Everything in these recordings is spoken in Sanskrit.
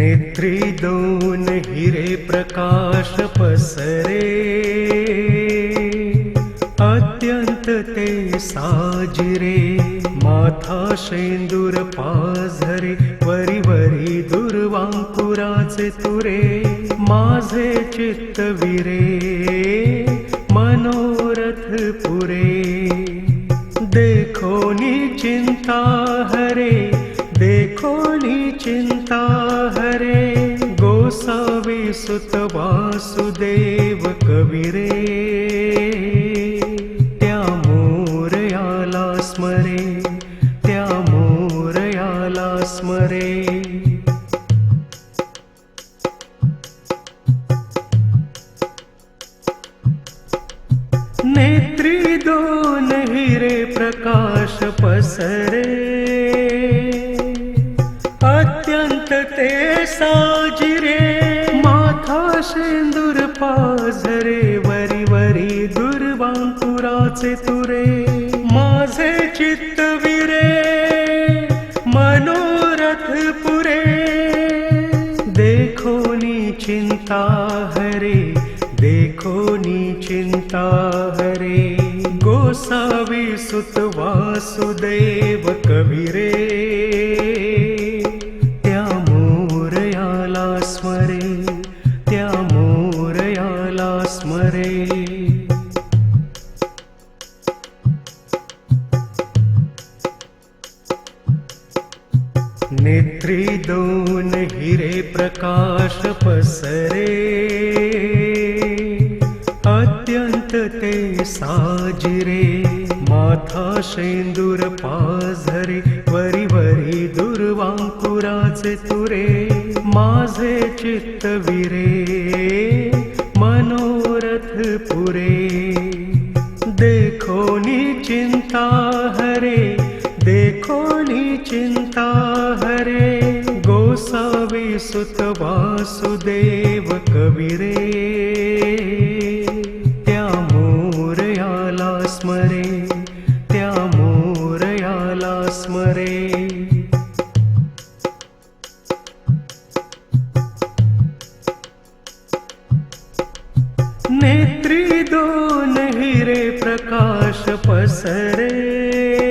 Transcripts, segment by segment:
नेत्री दोन हिरे प्रकाश पसरे। अत्यंत ते साजिरे माथा शेंदूर पाझरे वरी वरी दुर्वांकुराचे तुरे माझे चित्त विरे मनोरथ पुरे। देखो नी चिंता हरे देखो चिंता सुत वासुदेव कविरे त्या मोरयाला स्मरे त्या मोरयाला स्मरे. नेत्री दोन हिरे प्रकाश पसरे अत्यंत ते साजी माझे तुरे माझे चित्त विरे मनोरथ पुरे. देखो नी चिंता हरे देखो नी चिंता हरे. गोसावी सुत वासुदेव कविरे. नेत्री दोन हिरे प्रकाश पसरे। अत्यंत ते साजिरे माथा शेंदूर पाझरे वरी वरी दुर्वांकुराचे तुरे। माझे चित्त विरे मनोरथ पुरे। देखो नी चिंता हरे चिंता हरे गोसावी सुत वासुदेव कविरे। त्या मोरयाला स्मरे त्या मोरयाला स्मरे। नेत्री दोन हिरे प्रकाश पसरे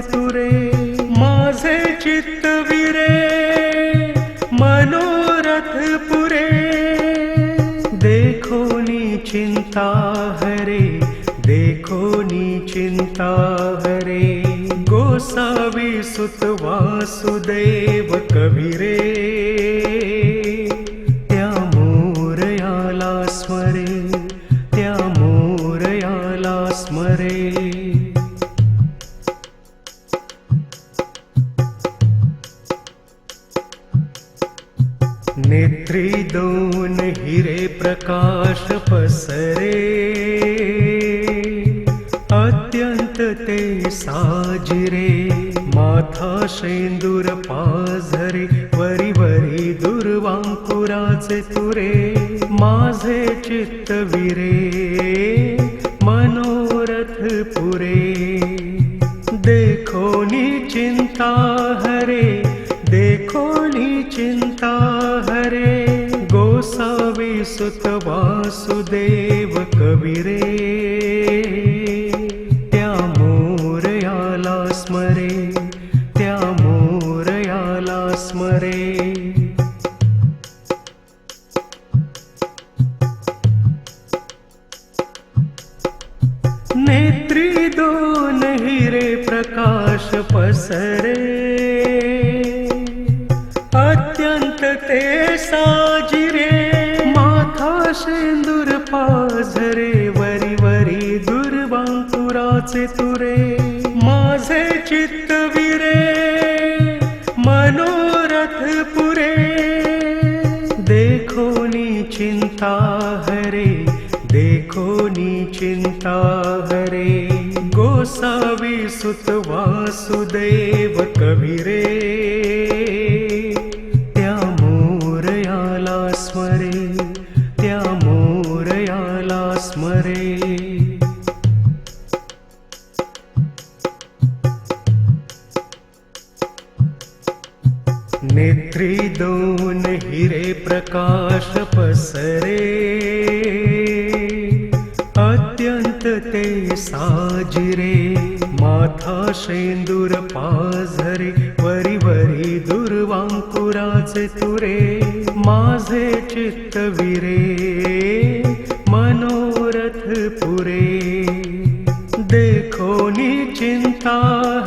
तुरे माझे चित्त विरे मनोरथ पुरे. देखो नी चिंता हरे देखो नी चिंता हरे. गोसावी सुत वासुदेव कविरे. नेत्री दोन हिरे प्रकाश पसरे। अत्यंत ते साजिरे पाझरे वरी वरी दुर्वांकुराचे तुरे। माझे चित्त विरे मनोरथ पुरे। देखो नी चिंता देखो चिंता हरे गोसावी सुत वासुदेव कविरे। त्या मोरयाला स्मरे त्या मोरयाला स्मरे। नेत्री दोन हिरे प्रकाश पसरे दुर्वांकुराचे तुरे माझे चित्त विरे मनोरथ पुरे. देखो नी चिंता हरे देखो नी चिंता हरे. गोसावी सुत वासुदेव कविरे नेत्री दोन हिरे प्रकाश पसरे। अत्यंत ते साजिरे माथा शेंदूर पाझरे वरी वरी दुर्वांकुराचे तुरे। माझे चित्त विरे मनोरथ पुरे। देखो नी चिंता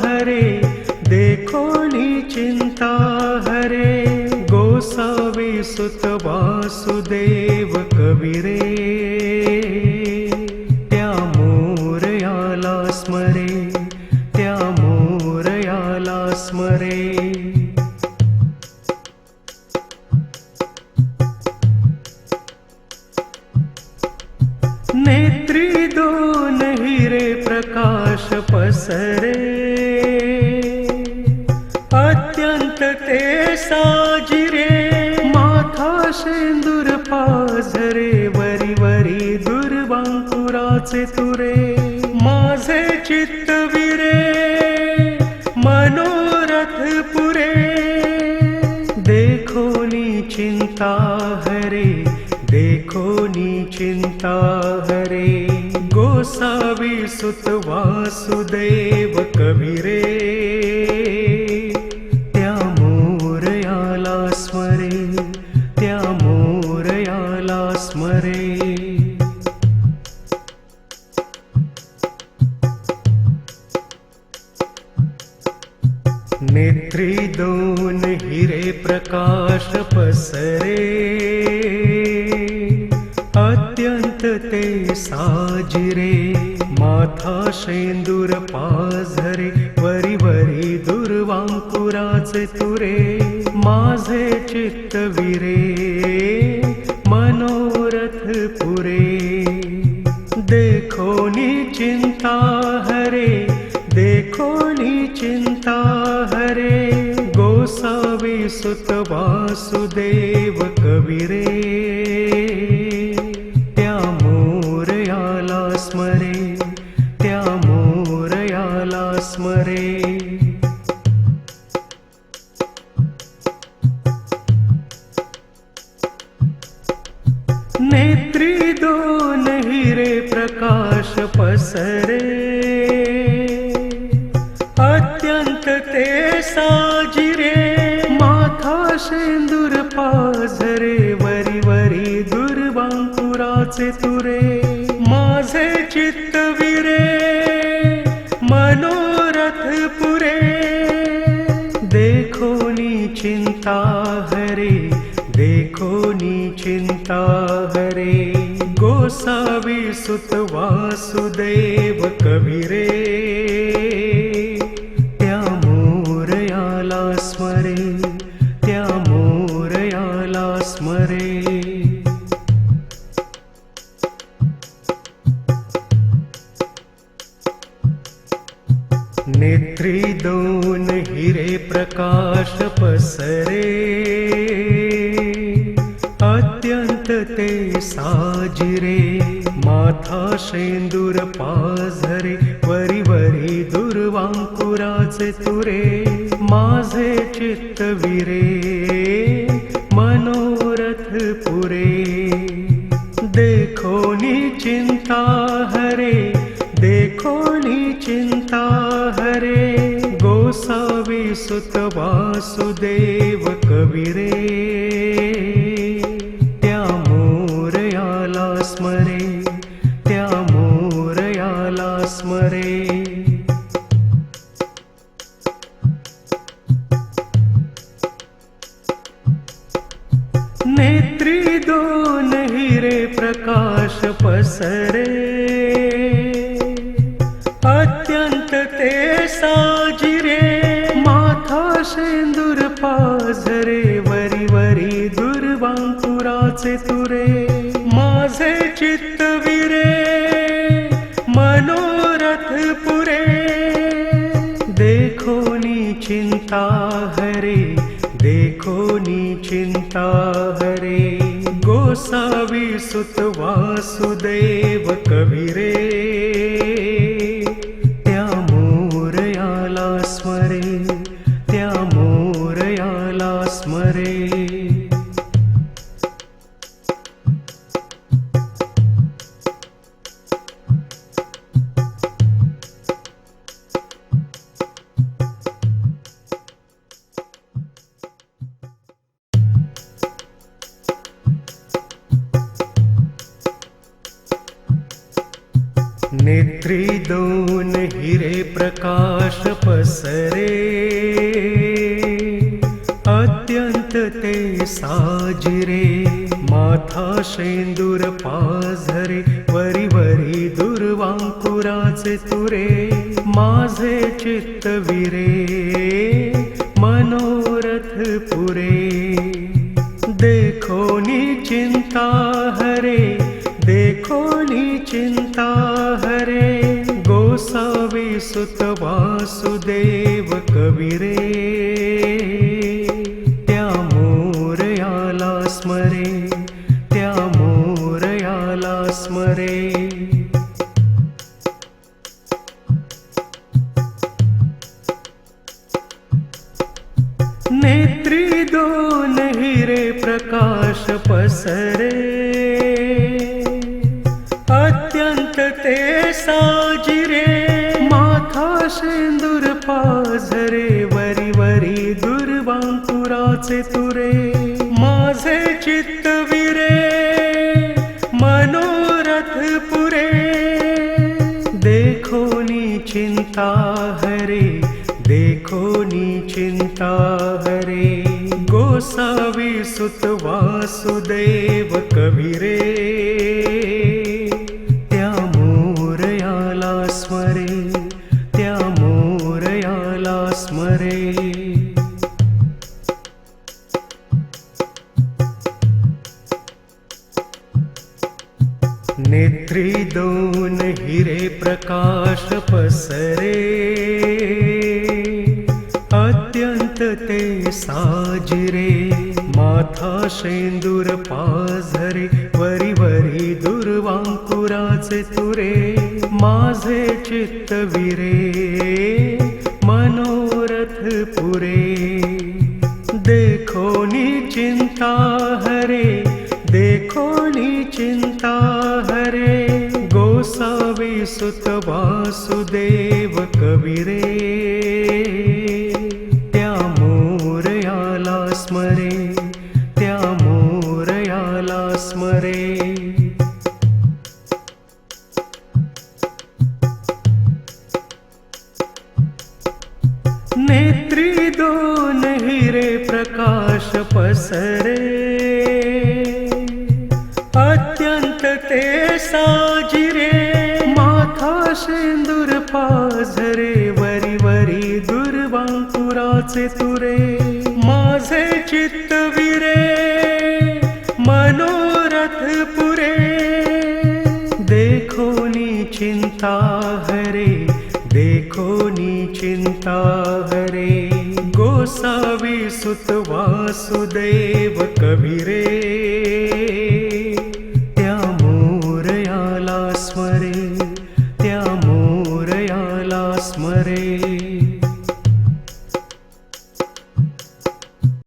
हरे चिंता हरे, गोसावी सुत वासुदेव कविरे। त्या मोरयाला स्मरे, त्या मोरयाला स्मरे। नेत्री दोन हिरे प्रकाश पसरे। अत्यंत ते साजिरे माथा शेंदूर पाझरे वरी वरी दुर्वांकुराचे तुरे. माझे चित्त विरे मनोरथ पुरे. देखोनी चिंता हरे देखोनी चिंता हरे. गोसावी सुत वासुदेव कविरे. हिरे प्रकाश पसरे। अत्यंत ते साजिरे माथा शेंदूर पाझरे वरी वरी दुर्वांकुराचे तुरे। माझे चित्त विरे मनोरथ पुरे। देखो नी चिंता हरे सुत वासुदेव कविरे त्या मोरयाला स्मरे त्या मोरयाला स्मरे नेत्री दोन हिरे प्रकाश पसरे अत्यंत ते माथा शेंदूर पाझरे वरी वरी दुर्वांकुराचे तुरे. माझे चित्त विरे मनोरथ पुरे. देखो नी चिंता हरे देखो नी चिंता हरे. गोसावी सुत वासुदेव कविरे. अत्यंत ते साजिरे माथा शेंदूर पाझरे वरी वरी तुरे। माझे चित्त विरे। मनोरथ पुरे। देखो नी चिंता हरे। देखो नी चिंता हरे। गोसावी सुत वासुदेव कविरे चिंता हरे गोसावी सुत वासुदेव कविरे नेत्री दोन हिरे प्रकाश पसरे। अत्यंत ते साजिरे माथा शेंदूर पाझरे वरी वरी दुर्वांकुराचे तुरे माझे चित्त सुत वासुदेव कविरे। त्या मोरयाला स्मरे त्या मोरयाला स्मरे। नेत्री दोन हिरे प्रकाश पसरे। अत्यंत ते साजिरे पाझरे वरी वरी माझे चित्त विरे मनोरथ पुरे। देखो नी चिंता हरे देखो नी चिंता हरे। गोसावी सुत वासुदेव कविरे नेत्री दोन हिरे प्रकाश पसरे। अत्यंत ते साजिरे माथा शेंदूर पाझरे वरी वरी दुर्वांकुराचे तुरे माझे चित्त विरे मनोरथ पुरे सुत वासुदेव कविरे। त्या मोरयाला स्मरे त्या मोरयाला स्मरे। नेत्री दोन हिरे प्रकाश पसरे तुरे माझे चित्त विरे मनोरथ पुरे. देखो नी चिंता हरे देखो नी चिंता हरे. गोसावी सुत वासुदेव कविरे